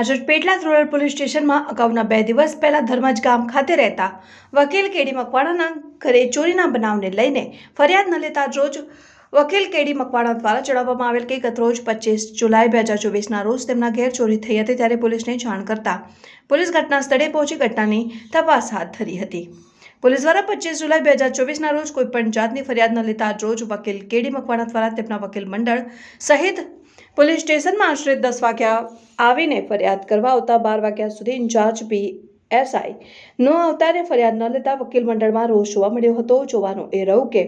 આજે Petlad rural police સ્ટેશનમાં અગાઉના બે દિવસ પહેલા ધર્મજ ગામ ખાતે રહેતા વકીલ કેડી મકવાણાના ઘરે ચોરીના બનાવને લઈને ફરિયાદ ન લેતા રોજ વકીલ કેડી મકવાણા દ્વારા જણાવવામાં આવેલ કે ગતરોજ પચીસ જુલાઈ બે હજાર ચોવીસના રોજ તેમના ઘેર ચોરી થઈ હતી ત્યારે પોલીસને જાણ કરતા પોલીસ ઘટના સ્થળે પહોંચી ઘટનાની તપાસ હાથ ધરી હતી. પોલીસ દ્વારા પચીસ જુલાઈ બે હજાર ચોવીસના રોજ કોઈપણ જાતની ફરિયાદ ન લેતા રોજ વકીલ કેડી મકવાણા દ્વારા તેમના વકીલ મંડળ સહિત પોલીસ સ્ટેશનમાં આશરે દસ વાગ્યા આવીને ફરિયાદ કરવા આવતા બાર વાગ્યા સુધી ઇન્ચાર્જ બી એસઆઈ નો આવતારે ફરિયાદ ન લેતા વકીલ મંડળમાં રોષ જોવા મળ્યો હતો. જોવાનું એ રહ્યું કે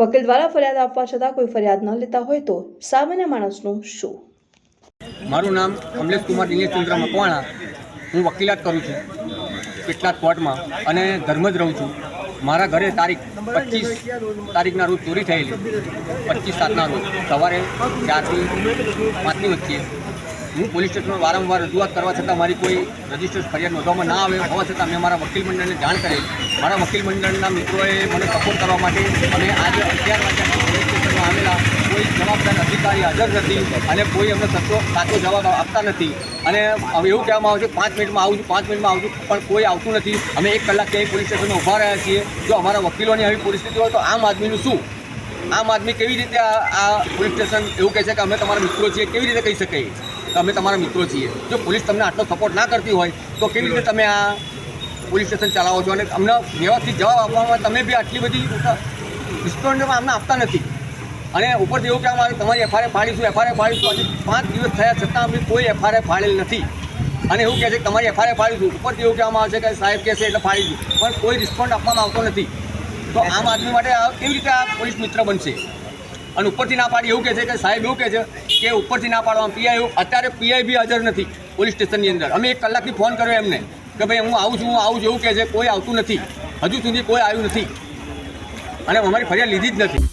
વકીલ દ્વારા ફરિયાદ આપવા છતાં કોઈ ફરિયાદ ન લેતા હોય તો સામાન્ય માણસનું શું? મારું નામ કમલેશ કુમાર મકવાણા. હું વકીલાત કરું છું. કેટલાક કોર્ટમાં અને ધર્મજ રહું છું. મારા ઘરે તારીખ પચીસ તારીખના રોજ ચોરી થયેલી. પચીસ સાતના રોજ. સવારે ચારથી પાંચની વચ્ચે. હું પોલીસ સ્ટેશનમાં વારંવાર રજૂઆત કરવા છતાં મારી કોઈ રજિસ્ટર ફરિયાદ નોંધવામાં ના આવે. હોવા છતાં મેં મારા વકીલ મંડળને જાણ કરેલ મારા વકીલ મંડળના મિત્રોએ મને સપોર્ટ કરવા માટે અને આજે અગિયાર વાગ્યાથી પોલીસ સ્ટેશનમાં આવેલા કોઈ જવાબદાર અધિકારી હાજર નથી અને કોઈ અમને સચો સાચો જવાબ આપતા નથી. અને હવે એવું કહેવામાં આવે છે, પાંચ મિનિટમાં આવું છું, પાંચ મિનિટમાં આવું છું, પણ કોઈ આવતું નથી. અમે એક કલાક ક્યાંય પોલીસ સ્ટેશનમાં ઊભા રહ્યા છીએ. જો અમારા વકીલોની આવી પરિસ્થિતિ હોય તો આમ આદમીનું શું? આમ આદમી કેવી રીતે આ આ પોલીસ સ્ટેશન એવું કહે છે કે અમે તમારા મિત્રો છીએ, કેવી રીતે કહી શકીએ કે અમે તમારા મિત્રો છીએ. જો પોલીસ તમને આટલો સપોર્ટ ના કરતી હોય, તો કેવી રીતે તમે આ પોલીસ સ્ટેશન ચલાવો છો? અને અમને વ્યવસ્થિત જવાબ આપવામાં તમે બી આટલી બધી રિસ્પોન્ડમાં અમને આપતા નથી. અને ઉપરથી એવું કહેવામાં આવ્યું તમારી એફઆરએ ફાડીશું એફઆરએ ફાડીશું હજી પાંચ દિવસ થયા છતાં અમને કોઈ એફઆરએ ફાડેલ નથી. અને એવું કહે છે કે તમારી એફઆરએ ફાડીશું ઉપરથી એવું કહેવામાં આવે છે કે સાહેબ કહેશે એટલે ફાડીશું પણ કોઈ રિસ્પોન્ડ આપવામાં આવતો નથી. તો આમ આદમી માટે કેવી રીતે આ પોલીસ મિત્ર બનશે? અને ઉપરથી ના પાડી એવું કહે છે કે સાહેબ એવું કહે છે કે ઉપરથી ના પાડવામાં પીઆઈ અત્યારે પીઆઈ બી હાજર નથી પોલીસ સ્ટેશનની અંદર. અમે એક કલાકથી ફોન કર્યો એમને કે ભાઈ હું આવું છું, હું આવું છું, એવું કહે છે. કોઈ આવતું નથી. હજુ સુધી કોઈ આવ્યું નથી. અને અમારી ફરિયાદ લીધી જ નથી.